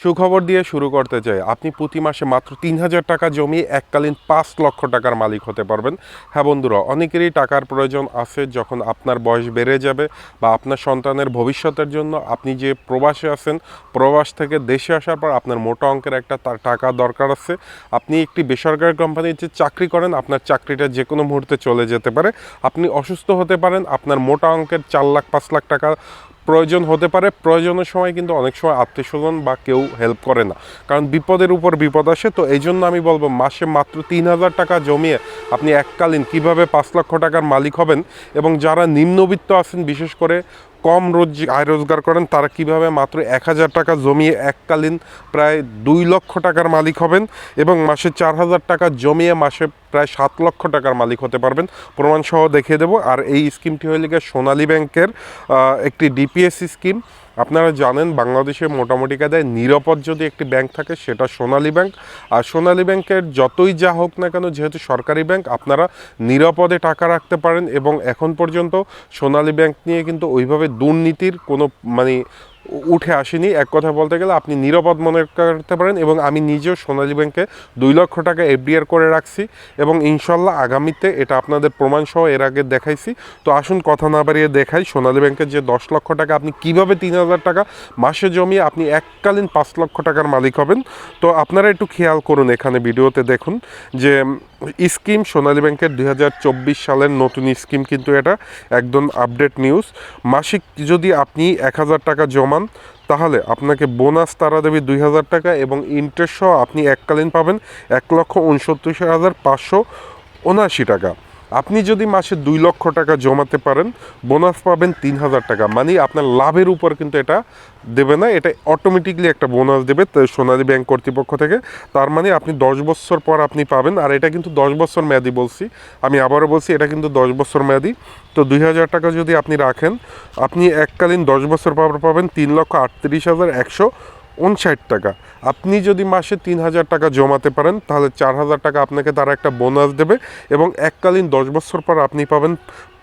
সুখবর দিয়ে শুরু করতে চাই। আপনি প্রতি মাসে মাত্র তিন হাজার টাকা জমিয়ে এককালীন পাঁচ লক্ষ টাকার মালিক হতে পারবেন। হ্যাঁ বন্ধুরা, অনেকেরই টাকার প্রয়োজন আছে যখন আপনার বয়স বেড়ে যাবে বা আপনার সন্তানের ভবিষ্যতের জন্য। আপনি যে প্রবাসে আছেন, প্রবাস থেকে দেশে আসার পর আপনার মোটা অঙ্কের একটা টাকা দরকার আছে। আপনি একটি বেসরকারি কোম্পানিতে চাকরি করেন, আপনার চাকরিটা যে কোনো মুহূর্তে চলে যেতে পারে। আপনি অসুস্থ হতে পারেন, আপনার মোটা অঙ্কের চার লাখ, পাঁচ লাখ টাকা প্রয়োজন হতে পারে। প্রয়োজনের সময় কিন্তু অনেক সময় আত্মীয়স্বজন বা কেউ হেল্প করে না। কারণ বিপদের উপর বিপদ আসে। তো এই জন্য আমি বলব, মাসে মাত্র তিন হাজার টাকা জমিয়ে আপনি এককালীন কীভাবে পাঁচ লক্ষ টাকার মালিক হবেন এবং যারা নিম্নবিত্ত আছেন, বিশেষ করে কম রোজ আয় রোজগার করেন, তারা কীভাবে মাত্র এক হাজার টাকা জমিয়ে এককালীন প্রায় দুই লক্ষ টাকার মালিক হবেন এবং মাসে চার হাজার টাকা জমিয়ে মাসে প্রায় সাত লক্ষ টাকার মালিক হতে পারবেন? প্রমাণসহ দেখিয়ে দেবো। আর এই স্কিমটি হয়ে গিয়ে সোনালী ব্যাংকের একটি ডিপিএস স্কিম। আপনারা জানেন বাংলাদেশে মোটামুটি কাদায় নিরাপদ যদি একটি ব্যাংক থাকে, সেটা সোনালী ব্যাংক। আর সোনালী ব্যাংকের যতই যা হোক না কেন, যেহেতু সরকারি ব্যাংক, আপনারা নিরাপদে টাকা রাখতে পারেন এবং এখন পর্যন্ত সোনালী ব্যাংক নিয়ে কিন্তু ওইভাবে দুর্নীতির কোনো মানে উঠে আসেনি। এক কথা বলতে গেলে আপনি নিরাপদ মনে করতে পারেন এবং আমি নিজেও সোনালী ব্যাংকে দুই লক্ষ টাকা এফডিআর করে রাখছি এবং ইনশাল্লাহ আগামীতে এটা আপনাদের প্রমাণ সহ এর আগে দেখাইছি। তো আসুন কথা না বাড়িয়ে দেখাই সোনালী ব্যাংকের যে দশ লক্ষ টাকা আপনি কীভাবে তিন হাজার টাকা মাসে জমিয়ে আপনি এককালীন পাঁচ লক্ষ টাকার মালিক হবেন। তো আপনারা একটু খেয়াল করুন এখানে ভিডিওতে দেখুন যে স্কিম, সোনালী ব্যাংকের দুই হাজার চব্বিশ সালের নতুন স্কিম কিন্তু এটা, একদম আপডেট নিউজ মাসিক যদি আপনি এক হাজার টাকা জমান, তাহলে আপনাকে বোনাস তারা দেবে দুই হাজার টাকা এবং ইন্টারেস্ট সহ আপনি এককালীন পাবেন এক লক্ষ উনসত্তর হাজার পাঁচশো উনআশি টাকা। আপনি যদি মাসে দুই লক্ষ টাকা জমাতে পারেন বোনাস পাবেন তিন হাজার টাকা। মানে আপনার লাভের উপর কিন্তু এটা দেবে না, এটা অটোমেটিকলি একটা বোনাস দেবে সোনালী ব্যাংক কর্তৃপক্ষ থেকে। তার মানে আপনি দশ বছর পর আপনি পাবেন, আর এটা কিন্তু দশ বছর মেয়াদি বলছি। আমি আবারও বলছি, এটা কিন্তু দশ বছর মেয়াদি। তো দুই হাজার টাকা যদি আপনি রাখেন, আপনি এককালীন দশ বছর পর পাবেন তিন লক্ষ আটত্রিশ হাজার একশো উনষাট টাকা। আপনি যদি মাসে তিন হাজার টাকা জমাতে পারেন, তাহলে চার হাজার টাকা আপনাকে তারা একটা বোনাস দেবে এবং এককালীন দশ বছর পর আপনি পাবেন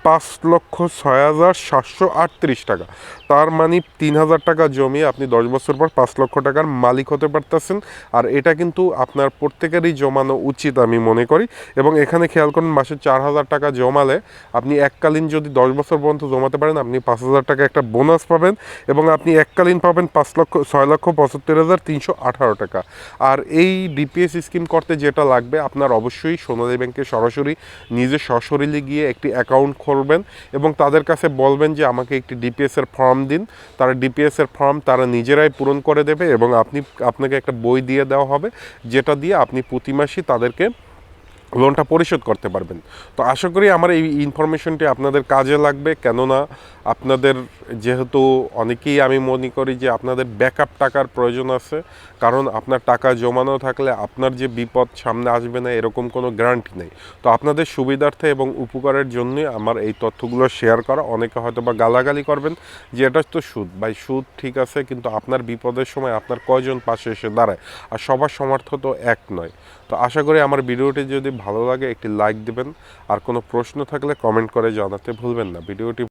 পাঁচ লক্ষ ছয় হাজার সাতশো আটত্রিশ টাকা। তার মানে তিন হাজার টাকা জমিয়ে আপনি দশ বছর পর পাঁচ লক্ষ টাকার মালিক হতে পারতেছেন। আর এটা কিন্তু আপনার প্রত্যেকেরই জমানো উচিত আমি মনে করি। এবং এখানে খেয়াল করুন, মাসে চার হাজার টাকা জমালে আপনি এককালীন যদি দশ বছর পর্যন্ত জমাতে পারেন, আপনি পাঁচ হাজার টাকা একটা বোনাস পাবেন এবং আপনি এককালীন পাবেন পাঁচ লক্ষ, ছয় লক্ষ পঁচাত্তর হাজার তিনশো আঠারো টাকা। আর এই ডিপিএস স্কিম করতে যেটা লাগবে, আপনার অবশ্যই সোনালী ব্যাংকে সরাসরি নিজে সশরীরে গিয়ে একটি অ্যাকাউন্ট খুলবেন এবং তাদের কাছে বলবেন যে আমাকে একটি ডিপিএসের ফর্ম দিন। তারা ডিপিএসের ফর্ম তারা নিজেরাই পূরণ করে দেবে এবং আপনি, আপনাকে একটা বই দিয়ে দেওয়া হবে, যেটা দিয়ে আপনি প্রতি তাদেরকে লোনটা পরিশোধ করতে পারবেন। তো আশা করি আমার এই ইনফরমেশনটি আপনাদের কাজে লাগবে, কেননা আপনাদের যেহেতু অনেকেই আমি মনে করি যে আপনাদের ব্যাকআপ টাকার প্রয়োজন আছে, কারণ আপনার টাকা জমানো থাকলে আপনার যে বিপদ সামনে আসবে না, এরকম কোনো গ্যারান্টি নেই। তো আপনাদের সুবিধার্থে এবং উপকারের জন্যই আমার এই তথ্যগুলো শেয়ার করা। অনেকে হয়তো বা গালাগালি করবেন যে এটা তো সুদ। ভাই, সুদ ঠিক আছে, কিন্তু আপনার বিপদের সময় আপনার কয়জন পাশে এসে দাঁড়ায়? আর সবার সমর্থ তো এক নয়। তো আশা করি আমার ভিডিওটি যদি ভালো লাগে, একটি লাইক দিবেন। আর কোনো প্রশ্ন থাকলে কমেন্ট করে জানাতে ভুলবেন না। ভিডিওটি